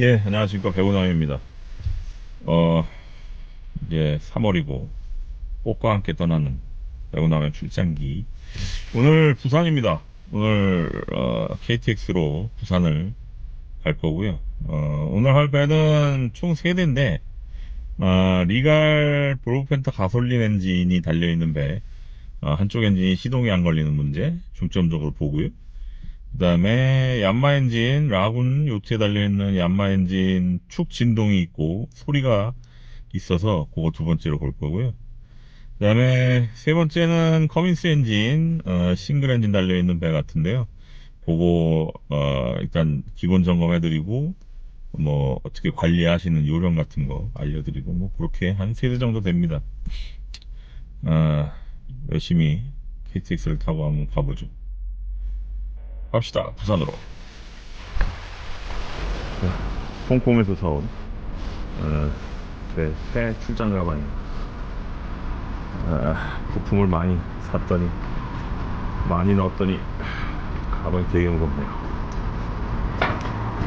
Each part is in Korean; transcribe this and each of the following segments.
예, 안녕하십니까. 배우남입니다. 어, 이제 3월이고, 꽃과 함께 떠나는 배우남의 출장기. 오늘 부산입니다. 오늘, 어, KTX로 부산을 갈 거고요. 어, 오늘 할 배는 총 3대인데, 어, 리갈 브로펜터 가솔린 엔진이 달려있는 배, 어, 한쪽 엔진이 시동이 안 걸리는 문제, 중점적으로 보고요. 그 다음에 얀마 엔진, 라군 요트에 달려있는 얀마 엔진 축 진동이 있고 소리가 있어서 그거 두 번째로 볼 거고요. 그 다음에 세 번째는 커민스 엔진, 어, 싱글 엔진 달려있는 배 같은데요. 그거, 어, 일단 기본 점검해 드리고, 뭐, 어떻게 관리하시는 요령 같은 거 알려드리고, 뭐, 그렇게 한 세대 정도 됩니다. 어, 열심히 KTX를 타고 한번 가보죠. 갑시다 부산으로. 홍콩에서 사온 어, 네, 새 출장 가방이 아, 부품을 많이 샀더니 많이 넣었더니 가방이 되게 무겁네요.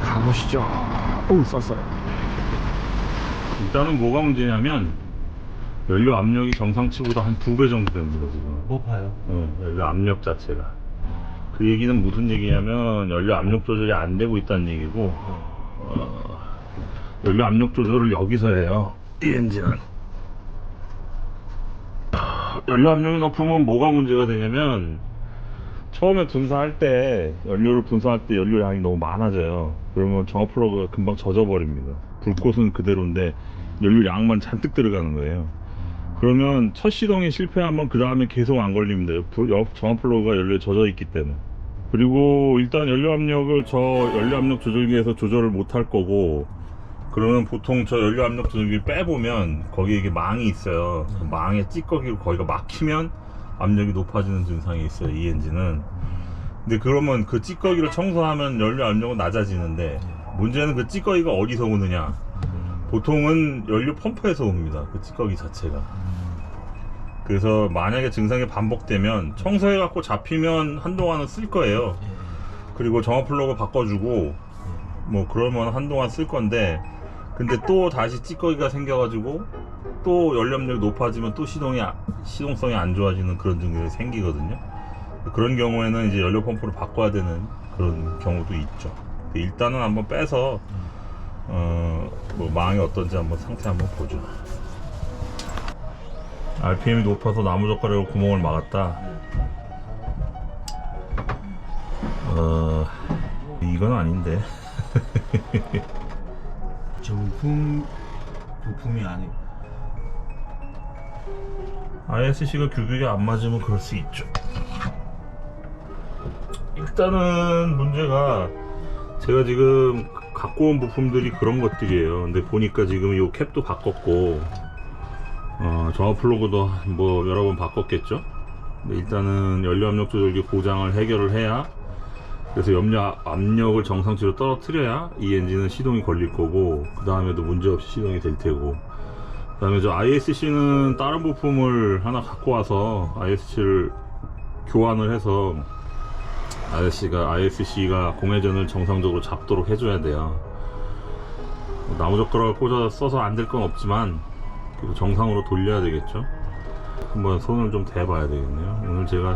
가보시죠? 어우 쌌어요 일단은 뭐가 문제냐면 연료 압력이 정상치보다 한 두 배 정도 됩니다 지금. 높아요. 어, 연료 압력 자체가. 그 얘기는 무슨 얘기냐면 연료 압력 조절이 안 되고 있다는 얘기고 어, 연료 압력 조절을 여기서 해요. 이 엔진은. 연료 압력이 높으면 뭐가 문제가 되냐면 처음에 분사할 때 연료를 분사할 때 연료량이 너무 많아져요. 그러면 정화 플러그가 금방 젖어버립니다. 불꽃은 그대로인데 연료량만 잔뜩 들어가는 거예요. 그러면 첫 시동이 실패하면 그 다음에 계속 안. 불- 옆- 정화 플러그가 연료에 젖어 있기 때문에. 그리고 일단 연료 압력을 저 연료 압력 조절기에서 조절을 못 할 거고, 그러면 보통 저 연료 압력 조절기를 빼보면 거기에 이게 망이 있어요. 그 망에 찌꺼기로 거기가 막히면 압력이 높아지는 증상이 있어요. 이 엔진은. 근데 그러면 그 찌꺼기를 청소하면 연료 압력은 낮아지는데 문제는 그 찌꺼기가 어디서 오느냐. 보통은 연료 펌프에서 옵니다. 그 찌꺼기 자체가. 그래서 만약에 증상이 반복되면 청소해 갖고 잡히면 한동안은 쓸 거예요. 그리고 정화 플러그 바꿔주고 뭐 그러면 한동안 쓸 건데 근데 또 다시 찌꺼기가 생겨가지고 또 연료압력이 높아지면 또 시동이 아- 시동성이 안 좋아지는 그런 증상이 생기거든요. 그런 경우에는 이제 연료 펌프를 바꿔야 되는 그런 경우도 있죠. 근데 일단은 한번 빼서 어, 뭐 망이 어떤지 한번 상태 한번 보죠. RPM이 높아서 나무젓가락으로 구멍을 막았다. 어, 이건 아닌데. 정품 부품이 아니고 ISC가 규격이 안 맞으면 그럴 수 있죠. 일단은 문제가 제가 지금 갖고 온 부품들이 그런 것들이에요. 근데 보니까 지금 이 캡도 바꿨고, 어, 정화 플러그도 뭐 여러 번 바꿨겠죠. 근데 일단은 연료 압력 조절기 고장을 해결을 해야 그래서 염료 압력을 정상치로 떨어뜨려야 이 엔진은 시동이 걸릴 거고 그 다음에도 문제없이 시동이 될 테고 그 다음에 저 ISC는 다른 부품을 하나 갖고 와서 ISC를 교환을 해서 ISC가, ISC가 공회전을 정상적으로 잡도록 해줘야 돼요. 뭐 나무젓가락을 꽂아 써서 안 될 건 없지만 정상으로 돌려야 되겠죠. 한번 손을 좀 대봐야 되겠네요. 오늘 제가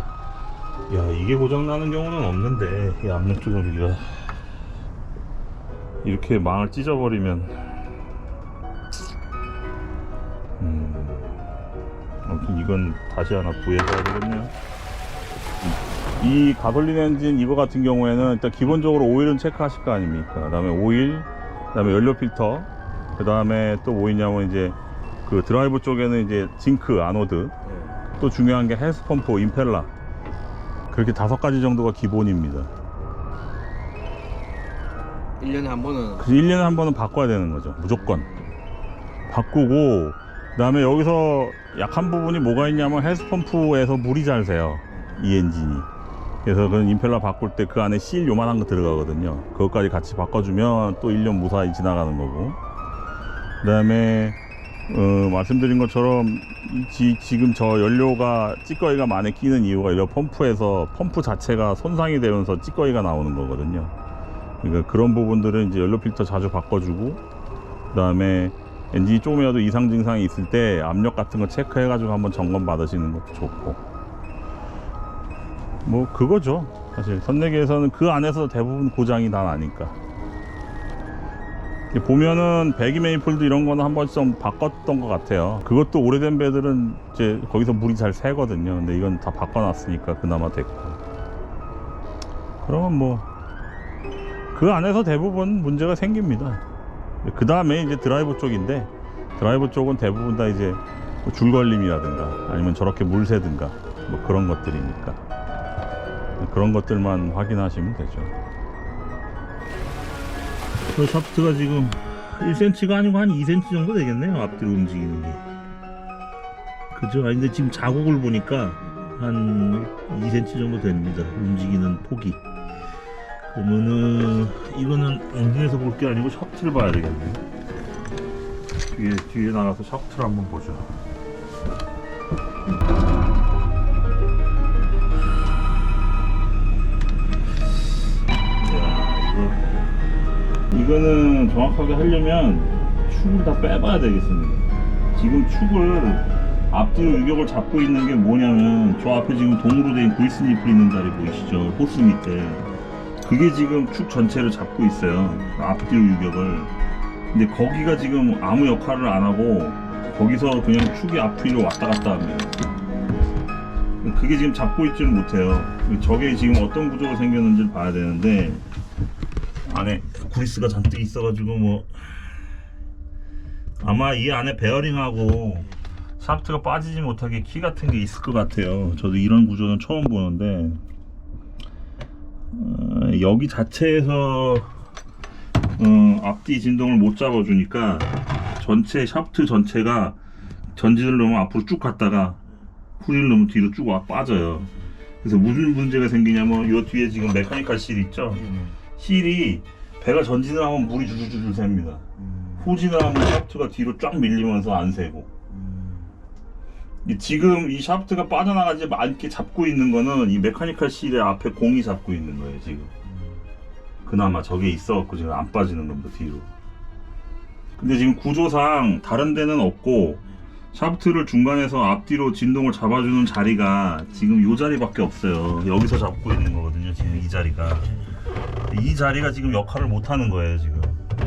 야 이게 고장 나는 경우는 없는데 이 압력 조절기가 이렇게 망을 찢어버리면 음 아무튼 이건 다시 하나 구해줘야 되겠네요. 이 가솔린 엔진 이거 같은 경우에는 일단 기본적으로 오일은 체크하실 거 아닙니까? 그 다음에 오일, 그 다음에 연료 필터, 그 다음에 또 뭐 있냐면 이제 그 드라이브 쪽에는 이제 징크 아노드, 또 중요한 게 헬스 펌프, 임펠러 그렇게 다섯 가지 정도가 기본입니다. 1년에 한 번은 그래서 1년에 한 번은 바꿔야 되는 거죠. 무조건. 바꾸고, 그 다음에 여기서 약한 부분이 뭐가 있냐면 헬스펌프에서 물이 잘 새요. 이 엔진이. 그래서 그 임펠러 바꿀 때 그 안에 실 요만한 거 들어가거든요. 그것까지 같이 바꿔주면 또 1년 무사히 지나가는 거고. 그 다음에, 어, 말씀드린 것처럼 이 지, 지금 저 연료가 찌꺼기가 많이 끼는 이유가 이 펌프에서 펌프 자체가 손상이 되면서 찌꺼기가 나오는 거거든요. 그러니까 그런 부분들은 이제 연료 필터 자주 바꿔주고 그 다음에 엔진이 조금이라도 이상 증상이 있을 때 압력 같은 거 체크해 가지고 한번 점검 받으시는 것도 좋고 뭐 그거죠. 사실 선내기에서는 그 안에서 대부분 고장이 다 나니까. 보면은 배기 메이플도 이런 거는 한 번씩 좀 바꿨던 것 같아요. 그것도 오래된 배들은 이제 거기서 물이 잘 새거든요. 근데 이건 다 바꿔놨으니까 그나마 됐고. 그러면 뭐 그 안에서 대부분 문제가 생깁니다. 그 다음에 이제 드라이브 쪽인데 드라이브 쪽은 대부분 다 이제 뭐 줄걸림이라든가 아니면 저렇게 물 새든가 뭐 그런 것들이니까 그런 것들만 확인하시면 되죠. 그 샤프트가 지금 1cm가 아니고 한 2cm 정도 되겠네요 앞뒤로 움직이는 게. 그죠? 아니 근데 지금 자국을 보니까 한 2cm 정도 됩니다 움직이는 폭이. 그러면은 이거는 엔진에서 볼 게 아니고 샤프트를 봐야 되겠네 뒤에 뒤에 나가서 샤프트를 한번 보죠 이거 이거는 정확하게 하려면 축을 다 빼봐야 되겠습니다. 지금 축을 앞뒤로 유격을 잡고 있는 게 뭐냐면 저 앞에 지금 동으로 된 구이스 니플 있는 자리 보이시죠? 호스 밑에. 그게 지금 축 전체를 잡고 있어요. 앞뒤로 유격을. 근데 거기가 지금 아무 역할을 안 하고 거기서 그냥 축이 앞뒤로 왔다 갔다 합니다. 그게 지금 잡고 있지를 못해요. 저게 지금 어떤 구조가 생겼는지를 봐야 되는데 안에 구리스가 잔뜩 있어가지고 뭐. 아마 이 안에 베어링하고 샤프트가 빠지지 못하게 키 같은 게 있을 것 같아요. 저도 이런 구조는 처음 보는데 어, 여기 자체에서 어, 앞뒤 진동을 못 잡아주니까 전체 샤프트 전체가 전진을 넣으면 앞으로 쭉 갔다가 후진을 넣으면 뒤로 쭉 와 빠져요. 그래서 무슨 문제가 생기냐면 이 뒤에 지금 메카니컬 실 있죠 힐이 배가 전진을 하면 물이 줄줄줄 셉니다. 후진을 하면 샤프트가 뒤로 쫙 밀리면서 안 새고. 이 지금 이 샤프트가 빠져나가지 않게 잡고 있는 거는 이 메카니컬 실의 앞에 공이 잡고 있는 거예요 지금. 그나마 저게 있어갖고 지금 안 빠지는 겁니다 뒤로. 근데 지금 구조상 다른 데는 없고 샤프트를 중간에서 앞뒤로 진동을 잡아주는 자리가 지금 이 자리밖에 없어요. 여기서 잡고 있는 거거든요 지금 이 자리가. 이 자리가 지금 역할을 못 하는 거예요 지금.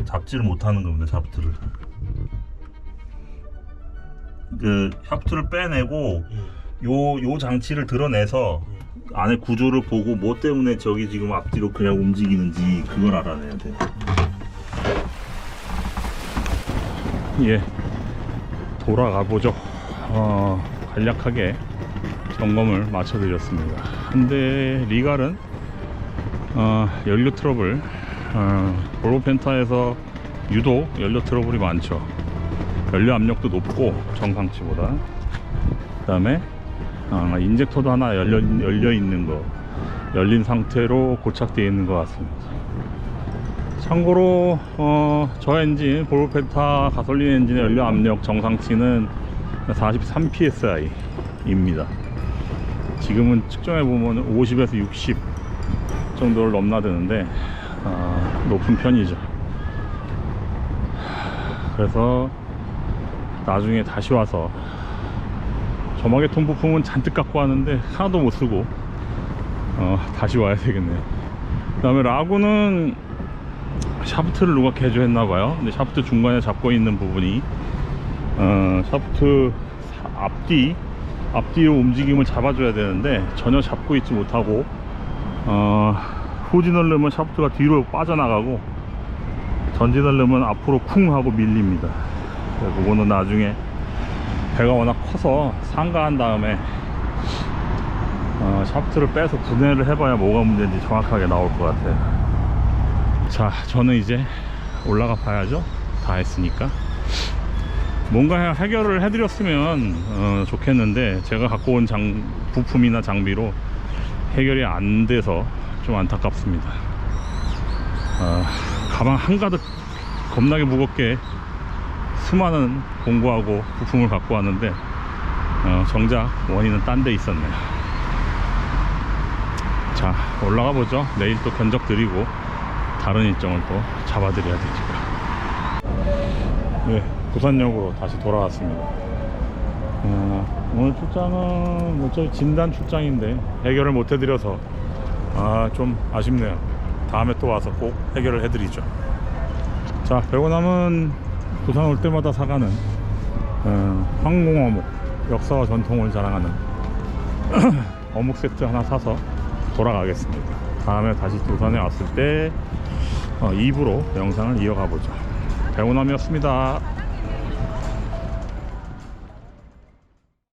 잡지를 못 하는 겁니다 샤프트를. 그 샤프트를 빼내고 요 요 장치를 드러내서 안에 구조를 보고 뭐 때문에 저기 지금 앞뒤로 그냥 움직이는지 그걸 알아내야 돼요. 예. 돌아가 보죠. 어, 간략하게 점검을 마쳐드렸습니다. 근데 리갈은 어, 연료 트러블. 어, 볼보 펜타에서 유독 연료 트러블이 많죠. 연료 압력도 높고 정상치보다. 그 다음에 어, 인젝터도 하나 열려, 열려 있는 거 열린 상태로 고착되어 있는 것 같습니다. 참고로 어, 저 엔진 볼보 펜타 가솔린 엔진의 연료 압력 정상치는 43 psi 입니다. 지금은 측정해 보면 50에서 60 정도를 넘나드는데 어, 높은 편이죠. 그래서 나중에 다시 와서 점막의통 부품은 잔뜩 갖고 왔는데 하나도 못 쓰고 어, 다시 와야 되겠네요. 그 다음에 라구는 샤프트를 누가 개조했나 봐요. 근데 샤프트 중간에 잡고 있는 부분이 어, 샤프트 사- 앞뒤 앞뒤로 움직임을 잡아줘야 되는데 전혀 잡고 있지 못하고 어, 넣으면 샤프트가 뒤로 빠져나가고 넣으면 앞으로 쿵 하고 밀립니다. 그거는 나중에 배가 워낙 커서 상가한 다음에 어, 샤프트를 빼서 분해를 해봐야 뭐가 문제인지 정확하게 나올 것 같아요. 자, 저는 이제 올라가 봐야죠. 다 했으니까. 뭔가 해- 해결을 해드렸으면 어, 좋겠는데 제가 갖고 온 장, 부품이나 장비로 해결이 안 돼서 좀 안타깝습니다. 아, 가방 한가득 겁나게 무겁게 수많은 공구하고 부품을 갖고 왔는데 어, 정작 원인은 딴 데 있었네요. 자 올라가 보죠. 내일 또 견적 드리고 다른 일정을 또 잡아 드려야 되니까. 네, 부산역으로 다시 돌아왔습니다. 어, 오늘 출장은 뭐 저희 진단 출장인데 해결을 못 해드려서 아 좀 아쉽네요. 다음에 또 와서 꼭 해결을 해드리죠. 자, 배우남은 부산 올 때마다 사가는 어, 황공 어묵 역사와 전통을 자랑하는 어묵 세트 하나 사서 돌아가겠습니다. 다음에 다시 부산에 왔을 때 어, 2부로 영상을 이어가 보죠. 배우남이었습니다.